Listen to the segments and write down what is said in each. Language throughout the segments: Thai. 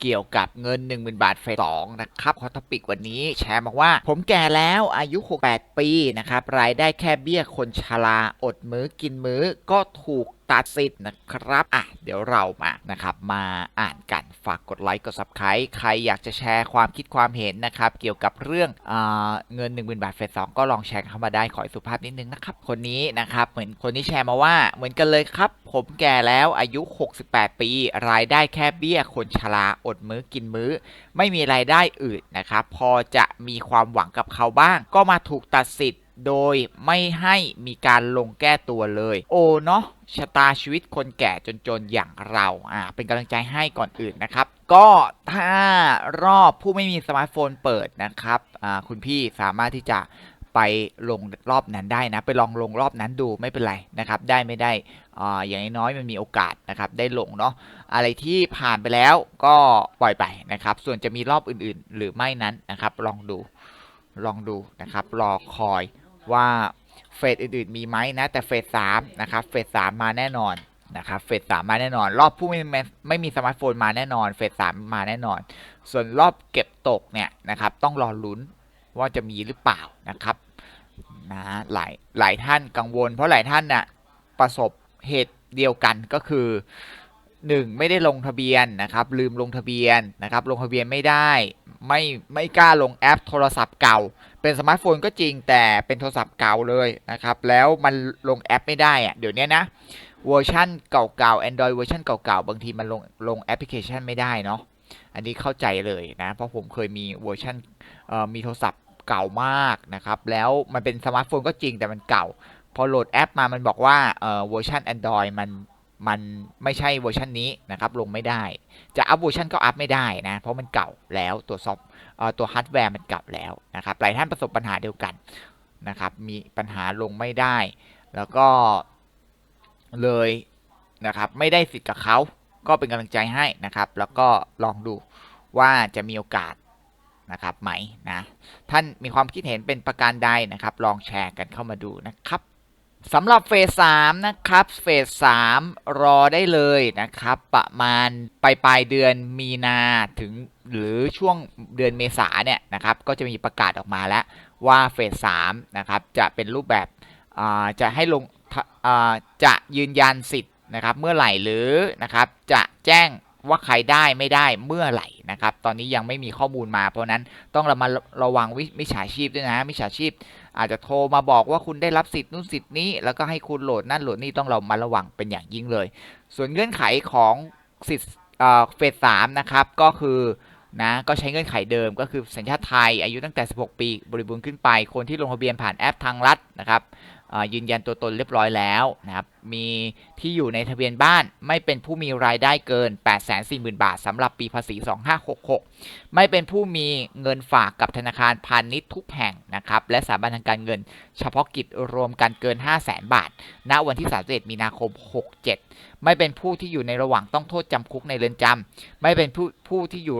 เกี่ยวกับเงิน 10,000 บาทเฟสสองนะครับคอทปิกวันนี้แชร์บอกว่า ผมแก่แล้วอายุ 68 ปีนะครับ รายได้แค่เบี้ยคนชราอดมื้อกินมื้อก็ถูก ตัดสิทธิ์นะครับ อะ เดี๋ยวเรามานะครับ มาอ่านกัน ฝากกดไลค์ กด subscribe ใครอยากจะแชร์ความคิดความเห็นนะครับ เกี่ยวกับเรื่องอเงิน 10,000 บาทเฟสสองก็ลองแชร์เข้ามาได้ ขอสุภาพนิดนึงนะครับ คนนี้นะครับ เหมือนคนที่แชร์มาว่า เหมือนกันเลยครับ ผมแก่แล้ว อายุ 68 ปี รายได้แค่เบี้ย คนชรา อดมื้อ กินมื้อ ไม่มีรายได้อื่นนะครับ พอจะมีความหวังกับเขาบ้าง ก็มาถูกตัดสิทธิ์ โดยไม่ให้มีการลงแก้ตัวเลย โอ้เนาะชะตาชีวิตคนแก่จนๆอย่างเราอ่าเป็นกำลังใจให้ก่อนอื่นนะครับ ก็ถ้ารอบผู้ไม่มีสมาร์ทโฟนเปิดนะครับอ่าคุณพี่สามารถที่จะไปลงรอบนั้นได้นะ ไปลองลงรอบนั้นดูไม่เป็นไรนะครับ ได้ไม่ได้อ่าอย่างน้อยมันมีโอกาสนะครับ ได้ลงเนาะอะไรที่ผ่านไปแล้วก็ปล่อยไปนะครับ ส่วนจะมีรอบอื่นๆ หรือไม่นั้นนะครับ ลองดูลองดูนะครับ รอคอย ว่าเฟสอื่นๆมีไหมนะ แต่เฟสสามนะครับเฟสสามมาแน่นอนนะครับเฟสสามมาแน่นอน รอบผู้ไม่มีไม่มีสมาร์ทโฟนมาแน่นอน เฟสสามมาแน่นอน ส่วนรอบเก็บตกเนี่ยนะครับต้องรอลุ้นว่าจะมีหรือเปล่านะครับนะหลายหลายท่านกังวล เพราะหลายท่านน่ะประสบเหตุเดียวกันก็คือ 1 ไม่ได้ลงทะเบียนนะครับลืมลงทะเบียนนะครับลงทะเบียนไม่ได้ ไม่ไม่กล้าลงแอปโทรศัพท์เก่า เป็นสมาร์ทโฟนก็จริงแต่เป็นโทรศัพท์เก่าเลยนะครับ แล้วมันลงแอปไม่ได้อะเดี๋ยวนี้นะเวอร์ชันเก่าๆ Android เวอร์ชันเก่าๆ บางทีมันลงลงแอปพลิเคชันไม่ได้เนาะอันนี้เข้าใจเลยนะ เพราะผมเคยมีเวอร์ชันมีโทรศัพท์เก่ามากนะครับ แล้วมันเป็นสมาร์ทโฟนก็จริงแต่มันเก่า พอโหลดแอปมามันบอกว่าเอ่อเวอร์ชัน Android มัน มันไม่ใช่เวอร์ชันนี้นะครับลงไม่ได้ จะอัพเวอร์ชันก็อัพไม่ได้นะ เพราะมันเก่าแล้วตัวซอฟเอ่อตัวฮาร์ดแวร์มันเก่าแล้วนะครับหลายท่านประสบปัญหาเดียวกันนะครับมีปัญหาลงไม่ได้ แล้วก็เลยนะครับไม่ได้สิทธิ์กับเขาก็เป็นกำลังใจให้นะครับ แล้วก็ลองดูว่าจะมีโอกาสนะครับไหมนะท่านมีความคิดเห็นเป็นประการใดนะครับ ลองแชร์กันเข้ามาดูนะครับ สำหรับเฟสสามนะครับ เฟสสามรอได้เลยนะครับ ประมาณปลายปลายเดือนมีนาถึงหรือช่วงเดือนเมษาเนี่ยนะครับ ก็จะมีประกาศออกมาแล้วว่าเฟสสามนะครับจะเป็นรูปแบบจะให้ลงจะยืนยันสิทธิ์นะครับ เมื่อไหร่หรือนะครับจะแจ้งว่าใครได้ไม่ได้เมื่อไหร่นะครับ ตอนนี้ยังไม่มีข้อมูลมา เพราะนั้นต้องระมาระวังวิมิจฉาชีพด้วยนะมิจฉาชีพ อาจจะโทรมาบอกว่าคุณได้รับสิทธิ์นู่นสิทธิ์นี้ แล้วก็ให้คุณโหลดนั่นโหลดนี่ต้องเรามาระวังเป็นอย่างยิ่งเลย ส่วนเงื่อนไขของสิทธิ์เอ่อเฟสสามนะครับก็คือนะก็ใช้เงื่อนไขเดิมก็คือสัญชาติไทยอายุตั้งแต่ 16 ปี บริบูรณ์ขึ้นไป คนที่ลงทะเบียนผ่านแอปทางรัฐนะครับ ยืนยันตัวตนเรียบร้อยแล้วนะครับ มีที่อยู่ในทะเบียนบ้านไม่เป็นผู้มีรายได้เกิน 840,000 บาทสำหรับปีภาษี 2566 ไม่เป็นผู้มีเงินฝากกับธนาคารพาณิชย์ทุกแห่งนะครับ และสถาบันทางการเงิน เฉพาะกิจรวมกันเกิน 5 0 0แสนบาท ณ วันที่ 31 มีนาคม 67 ไม่เป็นผู้ที่อยู่ในระหว่างต้องโทษจำคุกในเรือนจำ ไม่เป็นผู้ผู้ที่อยู่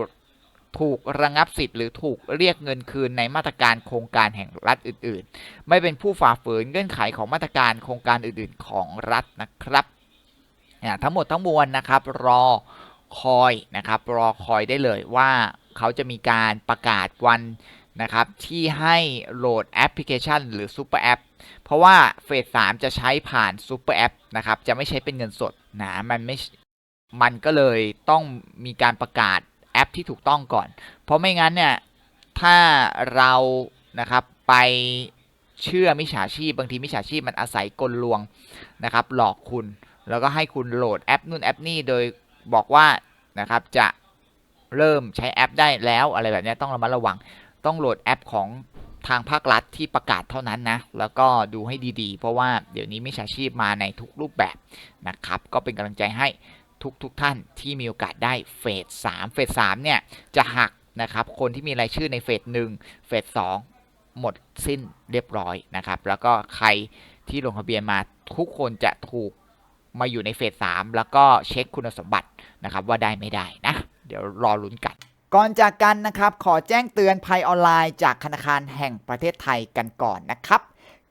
ถูกระงับสิทธิ์หรือถูกเรียกเงินคืนในมาตรการโครงการแห่งรัฐอื่น ๆ ไม่เป็นผู้ฝ่าฝืนเงื่อนไขของมาตรการโครงการอื่น ๆ ของรัฐนะครับทั้งหมดทั้งมวลนะครับรอคอยนะครับรอคอยได้เลยว่าเขาจะมีการประกาศวันนะครับที่ให้โหลดแอปพลิเคชัน หรือซูเปอร์แอปเพราะว่าเฟสสามจะใช้ผ่านซูเปอร์แอปนะครับจะไม่ใช้เป็นเงินสดนะมันไม่มันก็เลยต้องมีการประกาศ แอปที่ถูกต้องก่อน เพราะไม่งั้นเนี่ยถ้าเรานะครับไปเชื่อมิจฉาชีพ บางทีมิจฉาชีพมันอาศัยกลลวงนะครับ หลอกคุณ แล้วก็ให้คุณโหลดแอปนู่นแอปนี่โดยบอกว่านะครับจะเริ่มใช้แอปได้แล้วอะไรแบบนี้ต้องระมัดระวัง ต้องโหลดแอปของทางภาครัฐที่ประกาศเท่านั้นนะ แล้วก็ดูให้ดีๆ เพราะว่าเดี๋ยวนี้มิจฉาชีพมาในทุกรูปแบบนะครับ ก็เป็นกำลังใจให้ ทุกทุกท่านที่มีโอกาสได้เฟสสามเฟสสามเนี่ยจะหักนะครับคนที่มีรายชื่อในเฟสหนึ่งเฟสสองหมดสิ้นเรียบร้อยนะครับ แล้วก็ใครที่ลงทะเบียนมาทุกคนจะถูกมาอยู่ในเฟสสามแล้วก็เช็คคุณสมบัตินะครับว่าได้ไม่ได้นะ เดี๋ยวรอลุ้นกัน ก่อนจากกันนะครับ ขอแจ้งเตือนภัยออนไลน์จากธนาคารแห่งประเทศไทยกันก่อนนะครับ